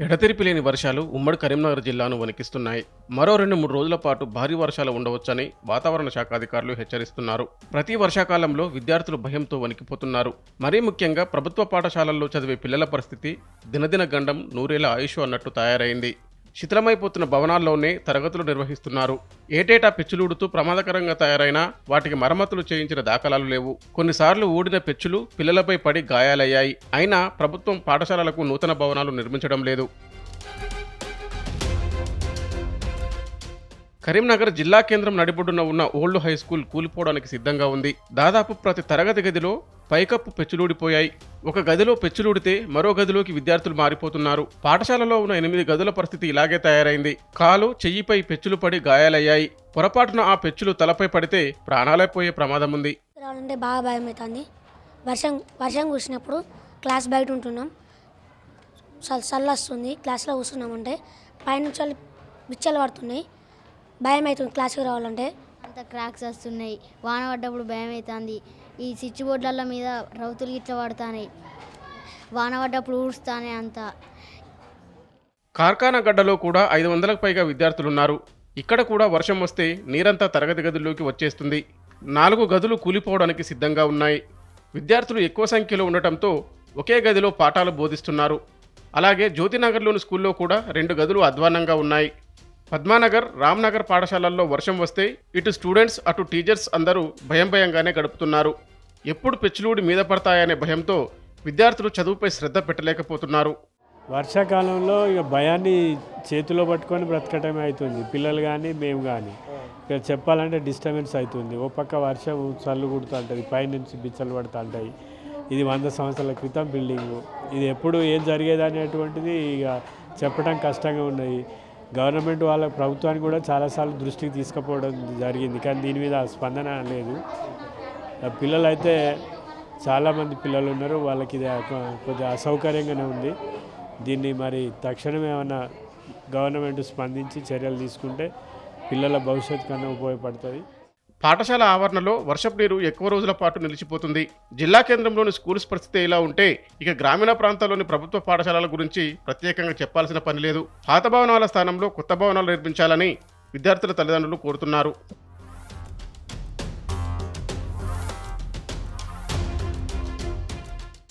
ఎడతెరిపి లేని వర్షాలు ఉమ్మడి కరీంనగర్ జిల్లాను వణికిస్తున్నాయి. మరో రెండు మూడు రోజుల పాటు భారీ వర్షాలు ఉండవచ్చని వాతావరణ శాఖ అధికారులు హెచ్చరిస్తున్నారు. ప్రతి వర్షాకాలంలో విద్యార్థులు భయంతో వణికిపోతున్నారు. మరీ ముఖ్యంగా ప్రభుత్వ పాఠశాలల్లో చదివే పిల్లల పరిస్థితి దినదిన గండం నూరేళ్ళ ఆయుష్ అన్నట్టు తయారైంది. శిథిలమైపోతున్న భవనాల్లోనే తరగతులు నిర్వహిస్తున్నారు. ఏటేటా పెచ్చులూడుతూ ప్రమాదకరంగా తయారైన వాటికి మరమ్మతులు చేయించిన దాఖలాలు లేవు. కొన్నిసార్లు ఊడిన పెచ్చులు పిల్లలపై పడి గాయాలయ్యాయి. అయినా ప్రభుత్వం పాఠశాలలకు నూతన భవనాలు నిర్మించడం లేదు. కరీంనగర్ జిల్లా కేంద్రం నడిబొడ్డున ఉన్న ఓల్డ్ హై స్కూల్ కూలిపోవడానికి సిద్ధంగా ఉంది. దాదాపు ప్రతి తరగతి గదిలో పైకప్పు పెచ్చులూడిపోయాయి. ఒక గదిలో పెచ్చులూడితే మరో గదిలోకి విద్యార్థులు మారిపోతున్నారు. పాఠశాలలో ఉన్న ఎనిమిది గదుల పరిస్థితి ఇలాగే తయారైంది. కాలు చెయ్యిపై పెచ్చులు పడి గాయాలయ్యాయి. పొరపాటున ఆ పెచ్చులు తలపై పడితే ప్రాణాలే పోయే ప్రమాదం ఉంది. రావాలంటే బాగా భయం అవుతుంది వర్షం వర్షం కురిసినప్పుడు క్లాస్ బయట ఉంటున్నాం. చల్ చల్ల వస్తుంది క్లాస్లో కూర్చున్నామంటే పైనుంచి బిచ్చలు పడుతున్నాయి. భయం అవుతుంది క్లాస్కి రావాలంటే. అంత క్రాక్స్ వస్తున్నాయి. వాన పడ్డప్పుడు భయం అవుతుంది ఈ స్విచ్ బోర్డుల మీద రౌతులు గిట్ల పడుతున్నాయి వాన పడ్డప్పుడు ఊడుస్తానే అంత. కార్ఖానా గడ్డలో కూడా ఐదు వందలకు పైగా విద్యార్థులున్నారు. ఇక్కడ కూడా వర్షం వస్తే నీరంతా తరగతి గదుల్లోకి వచ్చేస్తుంది. నాలుగు గదులు కూలిపోవడానికి సిద్ధంగా ఉన్నాయి. విద్యార్థులు ఎక్కువ సంఖ్యలో ఉండటంతో ఒకే గదిలో పాఠాలు బోధిస్తున్నారు. అలాగే జ్యోతినగర్లోని స్కూల్లో కూడా రెండు గదులు అధ్వానంగా ఉన్నాయి. పద్మానగర్ రామ్నగర్ పాఠశాలల్లో వర్షం వస్తే ఇటు స్టూడెంట్స్ అటు టీచర్స్ అందరూ భయం భయంగానే గడుపుతున్నారు. ఎప్పుడు పెచ్చులూడి మీద పడతాయనే భయంతో విద్యార్థులు చదువుపై శ్రద్ధ పెట్టలేకపోతున్నారు. వర్షాకాలంలో ఇక భయాన్ని చేతిలో పట్టుకొని బ్రతకటమే అవుతుంది. పిల్లలు కానీ మేము కానీ ఇక చెప్పాలంటే డిస్టర్బెన్స్ అవుతుంది. ఓ పక్క వర్షం చల్లు కుడుతూ ఉంటుంది పైనుంచి బిచ్చలు పడుతూ ఉంటాయి ఇది వంద సంవత్సరాల క్రితం బిల్డింగు. ఇది ఎప్పుడు ఏం జరిగేది అనేటువంటిది ఇక చెప్పడం కష్టంగా ఉన్నది. గవర్నమెంట్ వాళ్ళ ప్రభుత్వానికి కూడా చాలాసార్లు దృష్టికి తీసుకుపోవడం జరిగింది. కానీ దీని మీద స్పందన లేదు. పిల్లలైతే పిల్లలు అయితే చాలామంది పిల్లలు ఉన్నారు. వాళ్ళకి ఇది కొద్దిగా అసౌకర్యంగానే ఉంది. దీన్ని మరి తక్షణం ఏమైనా గవర్నమెంట్ స్పందించి చర్యలు తీసుకుంటే పిల్లల భవిష్యత్తు కన్నా ఉపయోగపడుతుంది. పాఠశాల ఆవరణలో వర్షపు నీరు ఎక్కువ రోజుల పాటు నిలిచిపోతుంది. జిల్లా కేంద్రంలోని స్కూల్స్ పరిస్థితి ఇలా ఉంటే ఇక గ్రామీణ ప్రాంతాల్లోని ప్రభుత్వ పాఠశాలల గురించి ప్రత్యేకంగా చెప్పాల్సిన పని లేదు. పాత భవనాల స్థానంలో కొత్త భవనాలు నిర్మించాలని విద్యార్థుల తల్లిదండ్రులు కోరుతున్నారు.